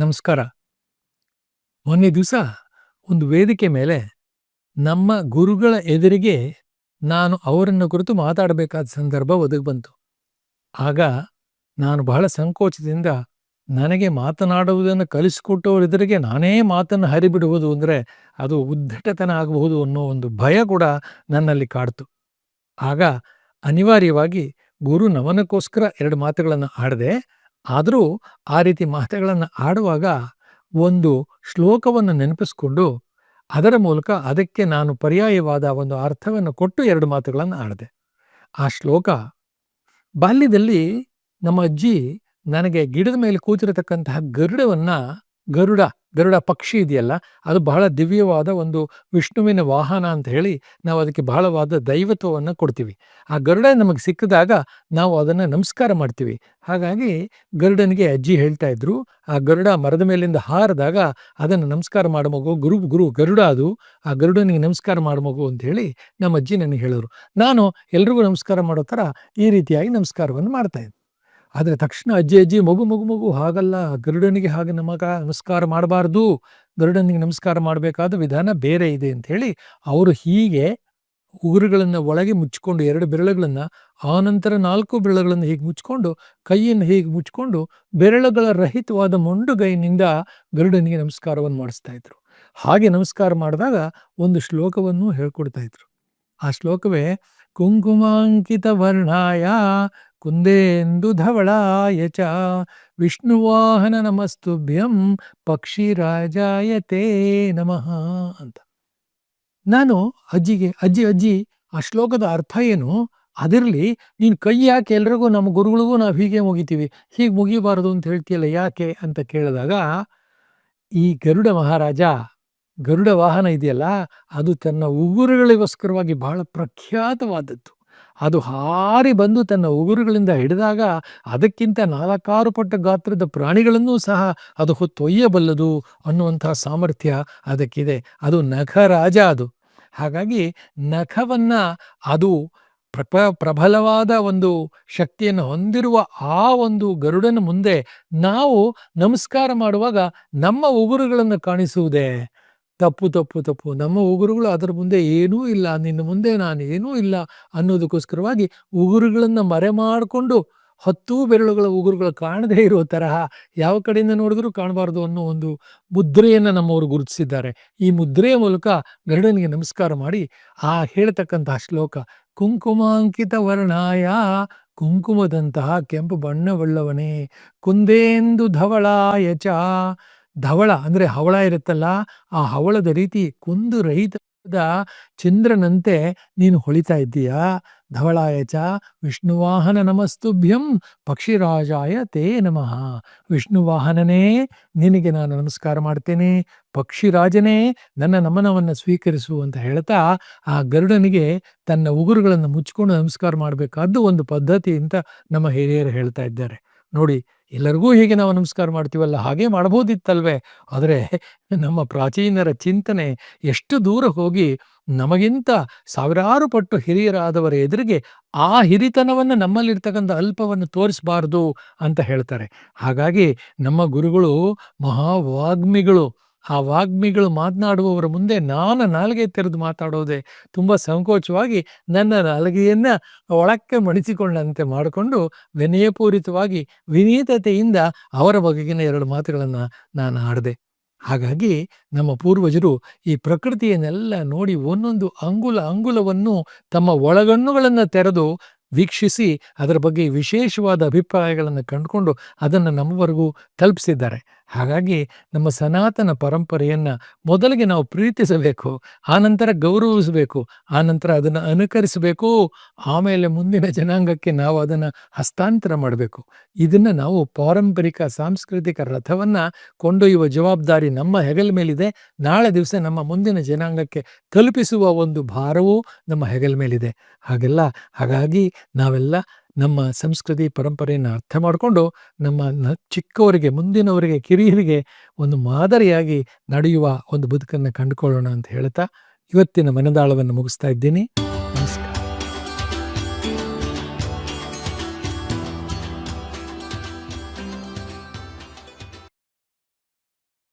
ನಮಸ್ಕಾರ. ಮೊನ್ನೆ ದಿವಸ ಒಂದು ವೇದಿಕೆ ಮೇಲೆ ನಮ್ಮ ಗುರುಗಳ ಎದುರಿಗೆ ನಾನು ಅವರನ್ನು ಕುರಿತು ಮಾತಾಡಬೇಕಾದ ಸಂದರ್ಭ ಒದಗಿ ಬಂತು. ಆಗ ನಾನು ಬಹಳ ಸಂಕೋಚದಿಂದ ನನಗೆ ಮಾತನಾಡುವುದನ್ನು ಕಲಿಸಿಕೊಟ್ಟವರ ಎದುರಿಗೆ ನಾನೇ ಮಾತನ್ನು ಹರಿಬಿಡುವುದು ಅಂದರೆ ಅದು ಉದ್ದಟತನ ಆಗಬಹುದು ಅನ್ನೋ ಒಂದು ಭಯ ಕೂಡ ನನ್ನಲ್ಲಿ ಕಾಡ್ತು. ಆಗ ಅನಿವಾರ್ಯವಾಗಿ ಗುರು ನಮನಕ್ಕೋಸ್ಕರ ಎರಡು ಮಾತುಗಳನ್ನು ಆಡದೆ ಆದರೂ ಆ ರೀತಿ ಮಾತುಗಳನ್ನು ಆಡುವಾಗ ಒಂದು ಶ್ಲೋಕವನ್ನು ನೆನಪಿಸ್ಕೊಂಡು ಅದರ ಮೂಲಕ ಅದಕ್ಕೆ ನಾನು ಪರ್ಯಾಯವಾದ ಒಂದು ಅರ್ಥವನ್ನು ಕೊಟ್ಟು ಎರಡು ಮಾತುಗಳನ್ನು ಆಡಿದೆ. ಆ ಶ್ಲೋಕ, ಬಾಲ್ಯದಲ್ಲಿ ನಮ್ಮ ಅಜ್ಜಿ ನನಗೆ ಗಿಡದ ಮೇಲೆ ಕೂತಿರತಕ್ಕಂತಹ ಗರುಡವನ್ನು ಗರುಡ ಗರುಡ ಪಕ್ಷಿ ಇದೆಯಲ್ಲ, ಅದು ಬಹಳ ದಿವ್ಯವಾದ ಒಂದು ವಿಷ್ಣುವಿನ ವಾಹನ ಅಂತ ಹೇಳಿ ನಾವು ಅದಕ್ಕೆ ಬಹಳವಾದ ದೈವತ್ವವನ್ನು ಕೊಡ್ತೀವಿ. ಆ ಗರುಡ ನಮಗೆ ಸಿಕ್ಕಿದಾಗ ನಾವು ಅದನ್ನು ನಮಸ್ಕಾರ ಮಾಡ್ತೀವಿ. ಹಾಗಾಗಿ ಗರುಡನಿಗೆ ಅಜ್ಜಿ ಹೇಳ್ತಾ ಇದ್ರು, ಆ ಗರುಡ ಮರದ ಮೇಲಿಂದ ಹಾರಿದಾಗ ಅದನ್ನು ನಮಸ್ಕಾರ ಮಾಡೋ ಮಗು, ಗುರು ಗುರು ಗರುಡ ಅದು, ಆ ಗರುಡನಿಗೆ ನಮಸ್ಕಾರ ಮಾಡೋ ಮಗು ಅಂತ ಹೇಳಿ ನಮ್ಮ ಅಜ್ಜಿ ನನಗೆ ಹೇಳಿದ್ರು. ನಾನು ಎಲ್ರಿಗೂ ನಮಸ್ಕಾರ ಮಾಡೋ ಥರ ಈ ರೀತಿಯಾಗಿ ನಮಸ್ಕಾರವನ್ನು ಮಾಡ್ತಾ ಇದ್ದೆ. ಆದರೆ ತಕ್ಷಣ ಅಜ್ಜಿ ಅಜ್ಜಿ, ಮಗು ಮಗು ಮಗು, ಹಾಗಲ್ಲ. ಗರುಡನಿಗೆ ಹಾಗೆ ನಮಗ ನಮಸ್ಕಾರ ಮಾಡಬಾರ್ದು. ಗರುಡನಿಗೆ ನಮಸ್ಕಾರ ಮಾಡಬೇಕಾದ ವಿಧಾನ ಬೇರೆ ಇದೆ ಅಂತ ಹೇಳಿ ಅವರು ಹೀಗೆ ಉಗುರುಗಳನ್ನು ಒಳಗೆ ಮುಚ್ಚಿಕೊಂಡು, ಎರಡು ಬೆರಳುಗಳನ್ನು ಆನಂತರ ನಾಲ್ಕು ಬೆರಳುಗಳನ್ನು ಹೀಗೆ ಮುಚ್ಕೊಂಡು ಕೈಯನ್ನು ಹೀಗೆ ಮುಚ್ಕೊಂಡು ಬೆರಳುಗಳ ರಹಿತವಾದ ಮೊಂಡುಗೈನಿಂದ ಗರುಡನಿಗೆ ನಮಸ್ಕಾರವನ್ನು ಮಾಡಿಸ್ತಾ ಇದ್ರು. ಹಾಗೆ ನಮಸ್ಕಾರ ಮಾಡಿದಾಗ ಒಂದು ಶ್ಲೋಕವನ್ನು ಹೇಳ್ಕೊಡ್ತಾ ಇದ್ರು. ಆ ಶ್ಲೋಕವೇ, ಕುಂಕುಮಾಂಕಿತ ವರ್ಣಾಯ ಕುಂದೇಂದು ಧವಳಾಯ ಚ. ವಿಷ್ಣುವಾಹನ ನಮಸ್ತುಭ್ಯಂ ಪಕ್ಷಿರಾಜಾಯ ತೇ ನಮಃ ಅಂತ. ನಾನು ಅಜ್ಜಿಗೆ, ಅಜ್ಜಿ ಅಜ್ಜಿ, ಆ ಶ್ಲೋಕದ ಅರ್ಥ ಏನು? ಅದಿರಲಿ, ನೀನು ಕೈ ಯಾಕೆ ಎಲ್ರಿಗೂ, ನಮ್ಮ ಗುರುಗಳಿಗೂ ನಾವು ಹೀಗೆ ಮುಗಿತೀವಿ. ಹೀಗೆ ಮುಗಿಬಾರದು ಅಂತ ಹೇಳ್ತೀಯಲ್ಲ, ಯಾಕೆ ಅಂತ ಕೇಳಿದಾಗ, ಈ ಗರುಡ ಮಹಾರಾಜ, ಗರುಡ ವಾಹನ ಇದೆಯಲ್ಲ, ಅದು ತನ್ನ ಉಗುರುಗಳಿಗೋಸ್ಕರವಾಗಿ ಬಹಳ ಪ್ರಖ್ಯಾತವಾದದ್ದು. ಅದು ಹಾರಿ ಬಂದು ತನ್ನ ಉಗುರುಗಳಿಂದ ಹಿಡಿದಾಗ ಅದಕ್ಕಿಂತ ನಾಲ್ಕಾರು ಪಟ್ಟ ಗಾತ್ರದ ಪ್ರಾಣಿಗಳನ್ನೂ ಸಹ ಅದು ಹೊತ್ತೊಯ್ಯಬಲ್ಲದು ಅನ್ನುವಂತಹ ಸಾಮರ್ಥ್ಯ ಅದಕ್ಕಿದೆ. ಅದು ನಖ ರಾಜ ಅದು. ಹಾಗಾಗಿ ನಖವನ್ನು ಅದು ಪ್ರಪ ಪ್ರಬಲವಾದ ಒಂದು ಶಕ್ತಿಯನ್ನು ಹೊಂದಿರುವ ಆ ಒಂದು ಗರುಡನ ಮುಂದೆ ನಾವು ನಮಸ್ಕಾರ ಮಾಡುವಾಗ ನಮ್ಮ ಉಗುರುಗಳನ್ನು ಕಾಣಿಸುವುದೇ. ತಪ್ಪು ತಪ್ಪು ತಪ್ಪು. ನಮ್ಮ ಉಗುರುಗಳು ಅದರ ಮುಂದೆ ಏನೂ ಇಲ್ಲ, ನಿನ್ನ ಮುಂದೆ ನಾನು ಏನೂ ಇಲ್ಲ ಅನ್ನೋದಕ್ಕೋಸ್ಕರವಾಗಿ ಉಗುರುಗಳನ್ನು ಮರೆ ಮಾಡಿಕೊಂಡು ಹತ್ತು ಬೆರಳುಗಳ ಉಗುರುಗಳು ಕಾಣದೇ ಇರೋ ತರಹ ಯಾವ ಕಡೆಯಿಂದ ನೋಡಿದ್ರೂ ಕಾಣಬಾರ್ದು ಅನ್ನೋ ಒಂದು ಮುದ್ರೆಯನ್ನು ನಮ್ಮವರು ಗುರುತಿಸಿದ್ದಾರೆ. ಈ ಮುದ್ರೆಯ ಮೂಲಕ ಗರುಡನಿಗೆ ನಮಸ್ಕಾರ ಮಾಡಿ ಆ ಹೇಳ್ತಕ್ಕಂತಹ ಶ್ಲೋಕ, ಕುಂಕುಮಾಂಕಿತ ವರ್ಣಾಯ ಕುಂಕುಮದಂತಹ ಕೆಂಪು ಬಣ್ಣವುಳ್ಳವನೇ ಕುಂದೇಂದು ಧವಳಾಯ ಚ ಧವಳ ಅಂದ್ರೆ ಹವಳ ಇರುತ್ತಲ್ಲ, ಆ ಹವಳದ ರೀತಿ ಕುಂದು ರಹಿತದ ಚಂದ್ರನಂತೆ ನೀನು ಹೊಳಿತಾ ಇದ್ದೀಯಾ? ಧವಳಾಯಚ ವಿಷ್ಣುವಾಹನ ನಮಸ್ತುಭ್ಯಂ ಪಕ್ಷಿರಾಜಾಯ ತೇ ನಮಃ. ವಿಷ್ಣುವಾಹನನೇ, ನಿನಗೆ ನಾನು ನಮಸ್ಕಾರ ಮಾಡ್ತೇನೆ. ಪಕ್ಷಿರಾಜನೇ, ನನ್ನ ನಮನವನ್ನು ಸ್ವೀಕರಿಸು ಅಂತ ಹೇಳ್ತಾ ಆ ಗರುಡನಿಗೆ ತನ್ನ ಉಗುರುಗಳನ್ನು ಮುಚ್ಚಿಕೊಂಡು ನಮಸ್ಕಾರ ಮಾಡಬೇಕಾದ್ದು ಒಂದು ಪದ್ಧತಿ ಅಂತ ನಮ್ಮ ಹಿರಿಯರು ಹೇಳ್ತಾ ಇದ್ದಾರೆ. ನೋಡಿ, ಎಲ್ಲರಿಗೂ ಹೀಗೆ ನಾವು ನಮಸ್ಕಾರ ಮಾಡ್ತೀವಲ್ಲ, ಹಾಗೆ ಮಾಡ್ಬೋದಿತ್ತಲ್ವೇ ಆದರೆ ನಮ್ಮ ಪ್ರಾಚೀನರ ಚಿಂತನೆ ಎಷ್ಟು ದೂರ ಹೋಗಿ ನಮಗಿಂತ ಸಾವಿರಾರು ಪಟ್ಟು ಹಿರಿಯರಾದವರ ಎದುರಿಗೆ ಆ ಹಿರಿತನವನ್ನು ನಮ್ಮಲ್ಲಿರ್ತಕ್ಕಂಥ ಅಲ್ಪವನ್ನು ತೋರಿಸಬಾರ್ದು ಅಂತ ಹೇಳ್ತಾರೆ. ಹಾಗಾಗಿ ನಮ್ಮ ಗುರುಗಳು ಮಹಾವಾಗ್ಮಿಗಳು ಆ ವಾಗ್ಮಿಗಳು ಮಾತನಾಡುವವರ ಮುಂದೆ ನಾನು ನಾಲಿಗೆ ತೆರೆದು ಮಾತಾಡೋದೆ ತುಂಬ ಸಂಕೋಚವಾಗಿ ನನ್ನ ನಾಲಿಗೆಯನ್ನು ಒಳಕ್ಕೆ ಮಣಿಸಿಕೊಂಡಂತೆ ಮಾಡಿಕೊಂಡು ವಿನಯಪೂರಿತವಾಗಿ ವಿನೀತತೆಯಿಂದ ಅವರ ಬಗೆಗಿನ ಎರಡು ಮಾತುಗಳನ್ನು ನಾನು ಆಡಿದೆ ಹಾಗಾಗಿ ನಮ್ಮ ಪೂರ್ವಜರು ಈ ಪ್ರಕೃತಿಯನ್ನೆಲ್ಲ ನೋಡಿ ಒಂದೊಂದು ಅಂಗುಲ ಅಂಗುಲವನ್ನು ತಮ್ಮ ಒಳಗಣ್ಣುಗಳನ್ನು ತೆರೆದು ವೀಕ್ಷಿಸಿ ಅದರ ಬಗ್ಗೆ ವಿಶೇಷವಾದ ಅಭಿಪ್ರಾಯಗಳನ್ನು ಕಂಡುಕೊಂಡು ಅದನ್ನು ನಮ್ಮವರೆಗೂ ತಲುಪಿಸಿದ್ದಾರೆ. ಹಾಗಾಗಿ ನಮ್ಮ ಸನಾತನ ಪರಂಪರೆಯನ್ನು ಮೊದಲಿಗೆ ನಾವು ಪ್ರೀತಿಸಬೇಕು ಆನಂತರ ಗೌರವಿಸಬೇಕು ಆನಂತರ ಅದನ್ನು ಅನುಕರಿಸಬೇಕು, ಆಮೇಲೆ ಮುಂದಿನ ಜನಾಂಗಕ್ಕೆ ನಾವು ಅದನ್ನು ಹಸ್ತಾಂತರ ಮಾಡಬೇಕು. ಇದನ್ನು ನಾವು ಪಾರಂಪರಿಕ, ಸಾಂಸ್ಕೃತಿಕ ರಥವನ್ನು ಕೊಂಡೊಯ್ಯುವ ಜವಾಬ್ದಾರಿ ನಮ್ಮ ಹೆಗಲ ಮೇಲಿದೆ. ನಾಳೆ ದಿವಸ ನಮ್ಮ ಮುಂದಿನ ಜನಾಂಗಕ್ಕೆ ತಲುಪಿಸುವ ಒಂದು ಭಾರವೂ ನಮ್ಮ ಹೆಗಲ ಮೇಲಿದೆ. ಹಾಗೆಲ್ಲ, ಹಾಗಾಗಿ ನಾವೆಲ್ಲ ನಮ್ಮ ಸಂಸ್ಕೃತಿ ಪರಂಪರೆಯನ್ನು ಅರ್ಥ ಮಾಡಿಕೊಂಡು ನಮ್ಮ ಚಿಕ್ಕವರಿಗೆ, ಮುಂದಿನವರಿಗೆ, ಕಿರಿಯರಿಗೆ ಒಂದು ಮಾದರಿಯಾಗಿ ನಡೆಯುವ ಒಂದು ಬದುಕನ್ನು ಕಂಡುಕೊಳ್ಳೋಣ ಅಂತ ಹೇಳ್ತಾ, ಇವತ್ತಿನ ಮನದಾಳವನ್ನು ಮುಗಿಸ್ತಾ ಇದ್ದೀನಿ.